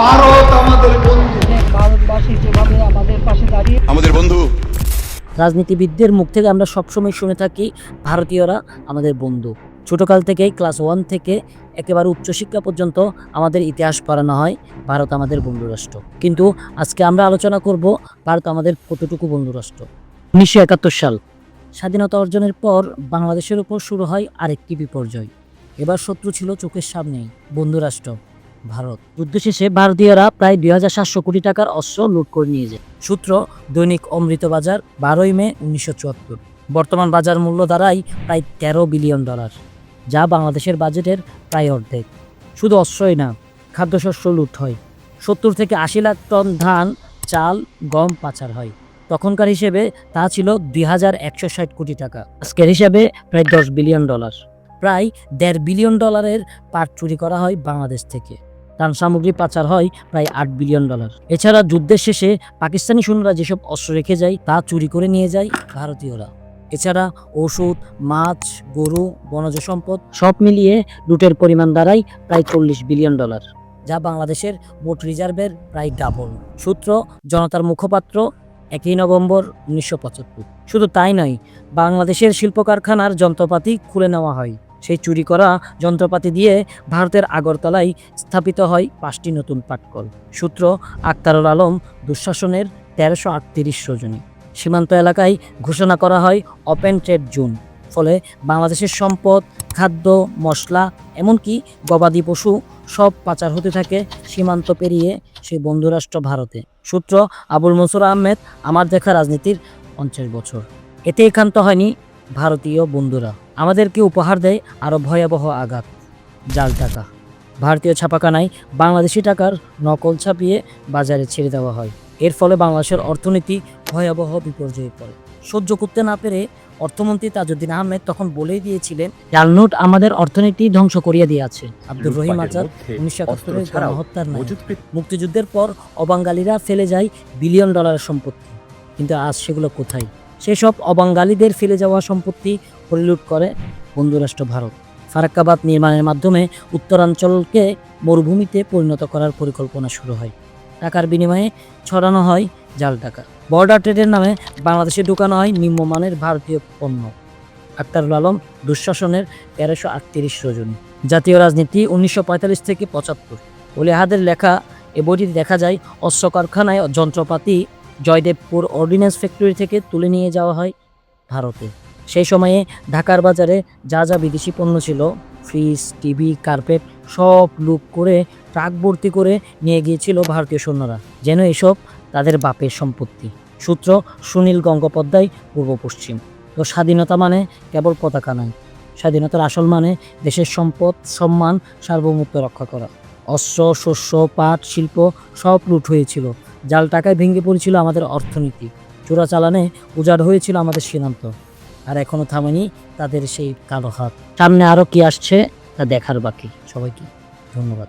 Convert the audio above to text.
ভারত আমাদের বন্ধু। ভারতবাসী যেভাবে আমাদের পাশে দাঁড়িয়ে আমাদের বন্ধু। রাজনীতিবিদদের মুখ থেকে আমরা সবসময় শুনে থাকি ভারতীয়রা আমাদের বন্ধু। ছোটকাল থেকেই ক্লাস ওয়ান থেকে একেবারে উচ্চশিক্ষা পর্যন্ত আমাদের ইতিহাস পড়ানো হয় ভারত আমাদের বন্ধু রাষ্ট্র কিন্তু আজকে আমরা আলোচনা করব ভারত আমাদের কতটুকু বন্ধু রাষ্ট্র উনিশশো একাত্তর সাল স্বাধীনতা অর্জনের পর বাংলাদেশের উপর শুরু হয় আরেকটি বিপর্যয়। এবার শত্রু ছিল চোখের সামনেই বন্ধু রাষ্ট্র ভারত। যুদ্ধ শেষে ভারতীয়রা প্রায় দুই হাজার সাতশো কোটি টাকার অস্ত্র লুট করে নিয়ে যায়। সূত্র, দৈনিক অমৃত বাজার, বারোই মে উনিশশো চুয়াত্তর। বর্তমান বাজার মূল্য দাঁড়ায় প্রায় তেরো বিলিয়ন ডলার, যা বাংলাদেশের বাজেটের প্রায় অর্ধেক। শুধু অস্ত্রই না, খাদ্যশস্য লুট হয়। সত্তর থেকে আশি লাখ টন ধান, চাল, গম পাচার হয়। তখনকার হিসেবে তা ছিল দুই হাজার একশো ষাট কোটি টাকা। আজকের হিসেবে প্রায় দশ বিলিয়ন ডলার। প্রায় দেড় বিলিয়ন ডলারের পাট চুরি করা হয় বাংলাদেশ থেকে। ত্রাণ সামগ্রী পাচার হয় প্রায় আট বিলিয়ন ডলার। এছাড়া যুদ্ধের শেষে পাকিস্তানি সৈন্যরা যেসব অস্ত্র রেখে যায়, তা চুরি করে নিয়ে যায় ভারতীয়রা। এছাড়া ওষুধ মাছ, গরু, বনজ সম্পদ সব মিলিয়ে লুটের পরিমাণ দাঁড়ায় প্রায় চল্লিশ বিলিয়ন ডলার, যা বাংলাদেশের মোট রিজার্ভের প্রায় ডাবল। সূত্র, জনতার মুখপাত্র, একই নভেম্বর উনিশশো পঁচাত্তর। শুধু তাই নয়, বাংলাদেশের শিল্প কারখানার যন্ত্রপাতি খুলে নেওয়া হয়। সেই চুরি করা যন্ত্রপাতি দিয়ে ভারতের আগরতলায় স্থাপিত হয় পাঁচটি নতুন পাটকল। সূত্র, আক্তারুল আলম, দুঃশাসনের তেরোশো আটত্রিশ রজনী। সীমান্ত এলাকায় ঘোষণা করা হয় ওপেন ট্রেড জোন। ফলে বাংলাদেশের সম্পদ, খাদ্য, মশলা, এমনকি গবাদি পশু সব পাচার হতে থাকে সীমান্ত পেরিয়ে সেই বন্ধুরাষ্ট্র ভারতে। সূত্র, আবুল মনসুর আহমেদ, আমার দেখা রাজনীতির পঞ্চাশ বছর। এতে একান্ত হয়নি ভারতীয় বন্ধুরা আমাদেরকে উপহার দেয় আরও ভয়াবহ আঘাত। জাল টাকা। ভারতীয় ছাপাখানায় বাংলাদেশি টাকার নকল ছাপিয়ে বাজারে ছেড়ে দেওয়া হয়। এর ফলে বাংলাদেশের অর্থনীতি ভয়াবহ বিপর্যয়ে পড়ে। সহ্য করতে না পেরে অর্থমন্ত্রী তাজউদ্দিন আহমেদ তখন বলেই দিয়েছিলেন জাল নোট আমাদের অর্থনীতি ধ্বংস করিয়ে দিয়েছে। আব্দুর রহিম আজাদ উনিশশো একাত্তরের গণহত্যার মুক্তিযুদ্ধের পর অবাঙ্গালীরা ফেলে যায় বিলিয়ন ডলারের সম্পত্তি। কিন্তু আজ সেগুলো কোথায়? সেসব অবাঙ্গালীদের ফেলে যাওয়া সম্পত্তি পরিলুট করে বন্ধুরাষ্ট্র ভারত। ফারাক্কাবাদ নির্মাণের মাধ্যমে উত্তরাঞ্চলকে মরুভূমিতে পরিণত করার পরিকল্পনা শুরু হয়। টাকার বিনিময়ে ছড়ানো হয় জাল টাকা। বর্ডার ট্রেডের নামে বাংলাদেশে ঢুকানো হয় নিম্নমানের ভারতীয় পণ্য। আক্তারুল আলম দুঃশাসনের তেরোশো আটত্রিশ রজনী। জাতীয় রাজনীতি উনিশশো পঁয়তাল্লিশ থেকে পঁচাত্তর। ওলিহাদের লেখা, এ বইটিতে দেখা যায়, অস্ত্র কারখানায় যন্ত্রপাতি জয়দেবপুর অর্ডিন্যান্স ফ্যাক্টরি থেকে তুলে নিয়ে যাওয়া হয় ভারতে। সেই সময়ে ঢাকার বাজারে যা যা বিদেশি পণ্য ছিল, ফ্রিজ, টিভি, কার্পেট, সব লুপ করে, ট্রাক ভর্তি করে নিয়ে গিয়েছিল ভারতীয় সৈন্যরা। যেন এসব তাদের বাপের সম্পত্তি। সূত্র সুনীল গঙ্গোপাধ্যায়, পূর্ব পশ্চিম। তো স্বাধীনতা মানে কেবল পতাকা নয়। স্বাধীনতার আসল মানে দেশের সম্পদ, সম্মান, সার্বভৌমত্ব রক্ষা করা। অস্ত্র, শস্য, পাট, শিল্প সব লুট হয়েছিল। জাল টাকায় ভেঙে পড়েছিল আমাদের অর্থনীতি। চোরাচালানে উজাড় হয়েছিল আমাদের সীমান্ত, আর এখনও থামেনি তাদের সেই কালো হাত। সামনে আরও কি আসছে তা দেখার বাকি। সবাইকে ধন্যবাদ।